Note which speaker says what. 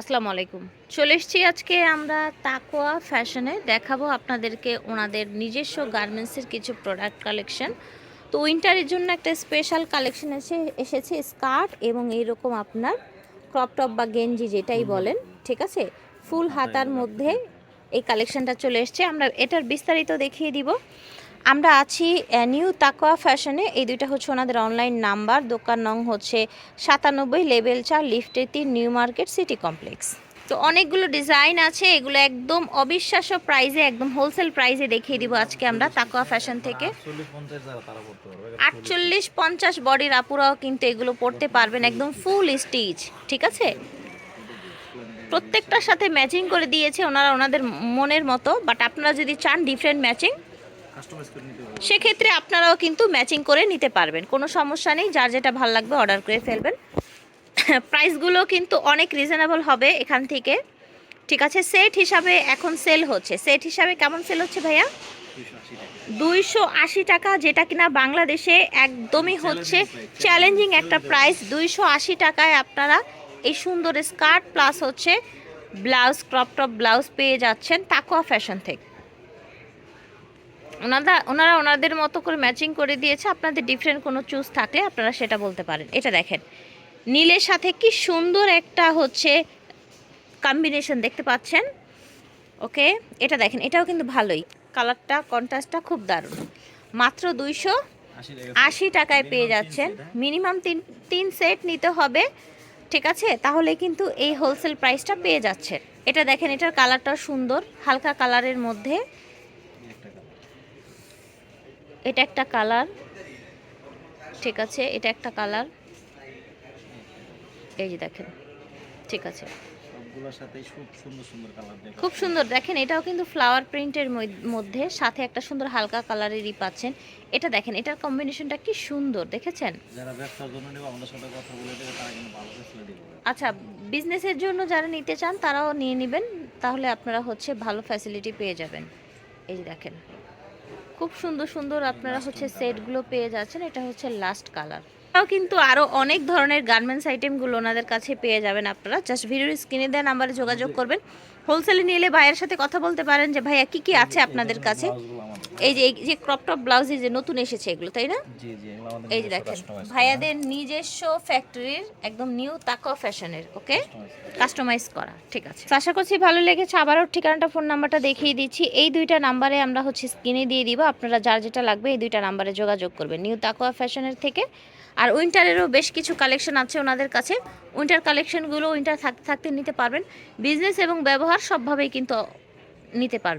Speaker 1: আসসালামু আলাইকুম। চলে এসেছি আজকে আমরা তাকোয়া ফ্যাশনে। দেখাবো আপনাদেরকে ওনাদের নিজস্ব গার্মেন্টসের কিছু প্রোডাক্ট কালেকশন তো উইন্টারের জন্য একটা স্পেশাল কালেকশন এসে এসেছে স্কার্ট এবং এইরকম আপনার ক্রপ টপ বা গেঞ্জি যেটাই বলেন ঠিক আছে? ফুল হাতার মধ্যে এই কালেকশনটা চলে এসছে। আমরা এটার বিস্তারিত দেখিয়ে দিব। আমরা আছি নিউ তাকোয়া ফ্যাশনে এই দুইটা হচ্ছে ওনাদের অনলাইন নাম্বার দোকান নং হচ্ছে সাতানব্বই, লেভেল চার, লিফটে তিন, নিউ মার্কেট, সিটি কমপ্লেক্স। তো অনেকগুলো ডিজাইন আছে, এগুলো একদম অবিশ্বাস্য প্রাইজে একদম হোলসেল প্রাইজে দেখিয়ে দিব আজকে আমরা তাকোয়া ফ্যাশন থেকে। আটচল্লিশ পঞ্চাশ বডির আপুরাও কিন্তু এগুলো পড়তে পারবেন একদম ফুল স্টিচ ঠিক আছে? প্রত্যেকটার সাথে ম্যাচিং করে দিয়েছে ওনারা ওনাদের মনের মতো বাট আপনারা যদি চান ডিফারেন্ট ম্যাচিং সেক্ষেত্রে আপনারাও কিন্তু ম্যাচিং করে নিতে পারবেন। কোনো সমস্যা নেই যার যেটা ভালো লাগবে অর্ডার করে ফেলবেন। প্রাইসগুলো কিন্তু অনেক রিজনেবল হবে এখান থেকে। ঠিক আছে সেট হিসাবে এখন সেল হচ্ছে। সেট হিসাবে কেমন সেল হচ্ছে ভাইয়া?
Speaker 2: দুইশো আশি টাকা
Speaker 1: দুইশো আশি টাকা যেটা কিনা বাংলাদেশে একদমই হচ্ছে। চ্যালেঞ্জিং একটা প্রাইস দুইশো আশি টাকায় আপনারা এই সুন্দর স্কার্ট প্লাস হচ্ছে ব্লাউজ ক্রপ টপ ব্লাউজ পেয়ে যাচ্ছেন তাকোয়া ফ্যাশন থেকে। ওনারা ওনারা ওনাদের মতো করে ম্যাচিং করে দিয়েছে আপনাদের ডিফারেন্ট কোনো চুজ থাকলে আপনারা সেটা বলতে পারেন। এটা দেখেন নীলের সাথে কি সুন্দর একটা হচ্ছে কম্বিনেশন দেখতে পাচ্ছেন। ওকে এটা দেখেন এটাও কিন্তু ভালোই। কালারটা কন্ট্রাস্টটা খুব দারুণ। মাত্র দুইশো
Speaker 2: আশি
Speaker 1: টাকায় পেয়ে যাচ্ছেন।
Speaker 2: হ্যাঁ?
Speaker 1: মিনিমাম তিন তিন সেট নিতে হবে ঠিক আছে? তাহলে কিন্তু এই হোলসেল প্রাইসটা পেয়ে যাচ্ছে এটা দেখেন এটার কালারটাও সুন্দর হালকা কালারের মধ্যে। এটা একটা কালার। ঠিক আছে এটা একটা কালার। এই যে দেখেন ঠিক আছে।
Speaker 2: খুব সুন্দর
Speaker 1: দেখেন এটাও কিন্তু ফ্লাওয়ার প্রিন্টের মধ্যে সাথে একটা সুন্দর হালকা কালারেরই পাচ্ছেন। এটা দেখেন এটার কম্বিনেশনটা কি সুন্দর দেখেছেন? আচ্ছা বিজনেসের জন্য যারা নিতে চান তারাও নিয়ে নেবেন তাহলে আপনারা হচ্ছে ভালো ফ্যাসিলিটি পেয়ে যাবেন। এই দেখেন খুব সুন্দর সুন্দর আপনারা হচ্ছে সেটগুলো পেয়ে যাচ্ছেন। এটা হচ্ছে লাস্ট কালার তাও কিন্তু আরও অনেক ধরনের গার্মেন্টস আইটেমগুলো ওনাদের কাছে পেয়ে যাবেন আপনারা। জাস্ট ভিডিওর স্ক্রিনে দেওয়া নাম্বারে যোগাযোগ করবেন। হোলসেলে নিলে ভাইয়ের সাথে কথা বলতে পারেন যে ভাইয়া কি কি আছে আপনাদের কাছে? এই যে এই যে ক্রপ টপ ব্লাউজ যে নতুন এসেছে এগুলো তাই না? এই যে দেখেন ভাইয়াদের নিজস্ব ফ্যাক্টরির একদম নিউ তাকো ফ্যাশনের ওকে কাস্টমাইজ করা। ঠিক আছে। আশা করছি ভালো লেগেছে। আবারও ঠিকানাটা ফোন নাম্বারটা দেখিয়ে দিচ্ছি। এই দুইটা নাম্বারে আমরা হচ্ছে স্ক্রিনে দিয়ে দিব। আপনারা যার যেটা লাগবে এই দুইটা নাম্বারে যোগাযোগ করবেন নিউ তাকোয়া ফ্যাশনের থেকে। আর উইন্টারেরও বেশ কিছু কালেকশন আছে ওনাদের কাছে। উইন্টার কালেকশনগুলো উইন্টার থাকতে থাকতে নিতে পারবেন। বিজনেস এবং ব্যবহার সবভাবেই কিন্তু নিতে পারবেন